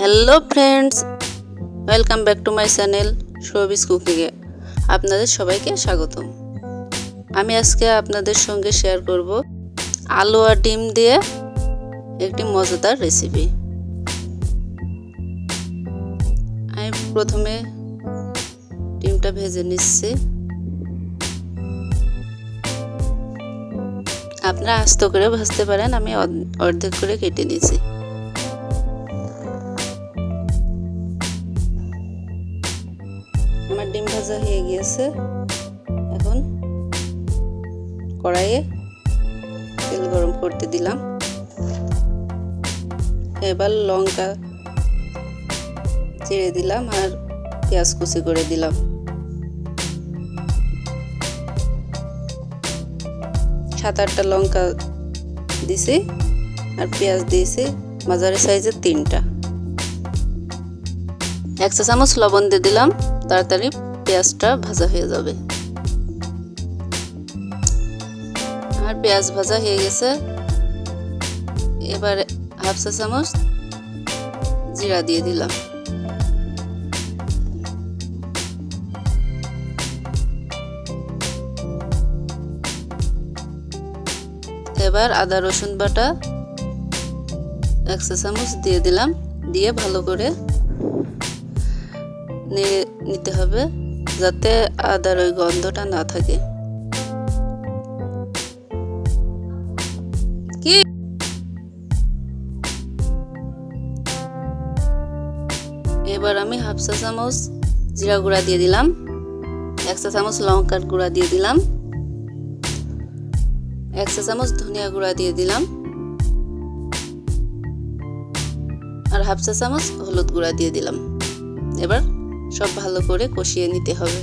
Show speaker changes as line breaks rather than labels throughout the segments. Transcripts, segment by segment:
Hello friends welcome back to my channel showbiz কুকিংয়ে আপনাদের সবাইকে স্বাগতম। আমি আজকে আপনাদের সঙ্গে শেয়ার করব আলু আর ডিম দিয়ে একটি মজাদার রেসিপি আমি প্রথমে ডিমটা ভেজে নিচ্ছি। আপনারা আস্ত করে ভাজতে পারেন, আমি অর্ধেক করে কেটে নিয়েছি আমার ডিম ভাজা হয়ে গিয়েছে। এখন কড়াইয়ে তেল গরম করতে দিলাম। এবার লঙ্কা চিড়ে দিলাম আর পেঁয়াজ কুচি করে দিলাম। সাত আটটা লঙ্কা দিছি আর পেঁয়াজ দিয়েছি মাঝারি সাইজের তিনটা। এক চা চামচ লবণ দিয়ে দিলাম। তাড়াতাড়ি পেঁয়াজটা ভাজা হয়ে যাবে। আর পেঁয়াজ ভাজা হয়ে গেছে। এবার হাফ চা চামচ জিরা দিয়ে দিলাম। এবার আদা, রসুন বাটা এক চা চামচ দিয়ে দিলাম। দিয়ে ভালো করে নেড়ে নিতে হবে যাতে আদার ওই গন্ধটা না থাকে। কি? এবার আমি হাফ চা চামচ জিরা গুঁড়া দিয়ে দিলাম। এক চা চামচ লঙ্কার গুঁড়া দিয়ে দিলাম। এক চা চামচ ধনিয়া গুঁড়া দিয়ে দিলাম। আর হাফ চা চামচ হলুদ গুঁড়া দিয়ে দিলাম। এবার সব ভালো করে কষিয়ে নিতে হবে।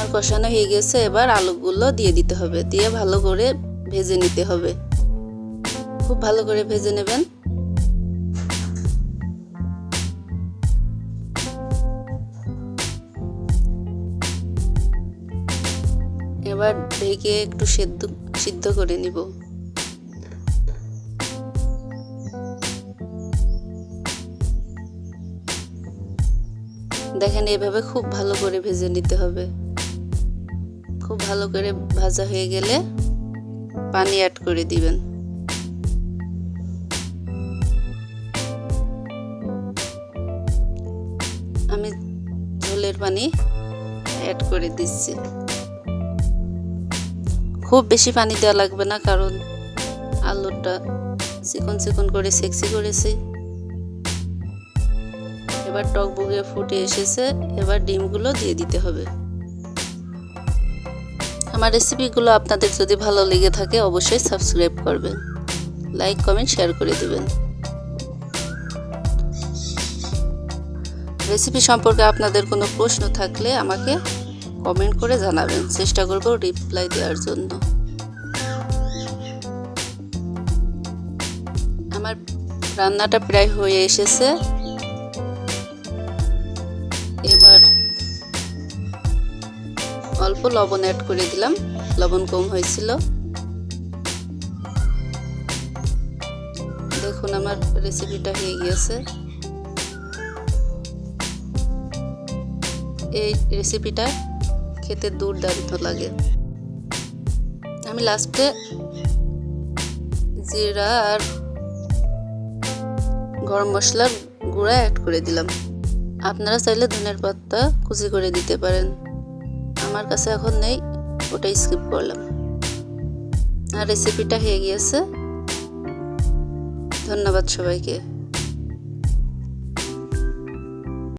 আর কষানো হয়ে গেছে, এবার আলুগুলো দিয়ে দিতে হবে, দিয়ে ভালো করে ভেজে নিতে হবে। খুব ভালো করে ভেজে নেবেন। এবার ঢেকে একটু সেদ্ধ, সিদ্ধ করে নিব। দেখেন, এভাবে খুব ভালো করে ভেজে নিতে হবে। খুব ভালো করে ভাজা হয়ে গেলে পানি অ্যাড করে দিবেন। আমি ঝোলের পানি অ্যাড করে দিচ্ছি। খুব বেশি পানি দেওয়া লাগবে না, কারণ আলুটা চিকন চিকন করে সেক্সি করেছি। এবার টক বুগে ফুটে এসেছে, এবার ডিমগুলো দিয়ে দিতে হবে। আমার রেসিপিগুলো আপনাদের যদি ভালো লেগে থাকে অবশ্যই সাবস্ক্রাইব করবেন। লাইক, কমেন্ট, শেয়ার করে দেবেন। রেসিপি সম্পর্কে আপনাদের কোনো প্রশ্ন থাকলে আমাকে কমেন্ট করে জানাবেন। চেষ্টা করব রিপ্লাই দেওয়ার জন্য। আমার রান্নাটা প্রায় হয়ে এসেছে। এবার অল্প লবণ অ্যাড করে দিলাম। লবণ কম হয়েছিল। দেখুন, আমার রেসিপিটা হয়ে গিয়েছে। এই রেসিপিটা খেতে দুর্দান্ত লাগে। আমি লাস্টে জিরা আর গরম মশলার গুঁড়া অ্যাড করে দিলাম। আপনারা চাইলে ধনের পাতা কুচি করে দিতে পারেন। আমার কাছে এখন নেই ওটা স্কিপ করলাম। আর রেসিপিটা হয়ে গিয়েছে। ধন্যবাদ সবাইকে।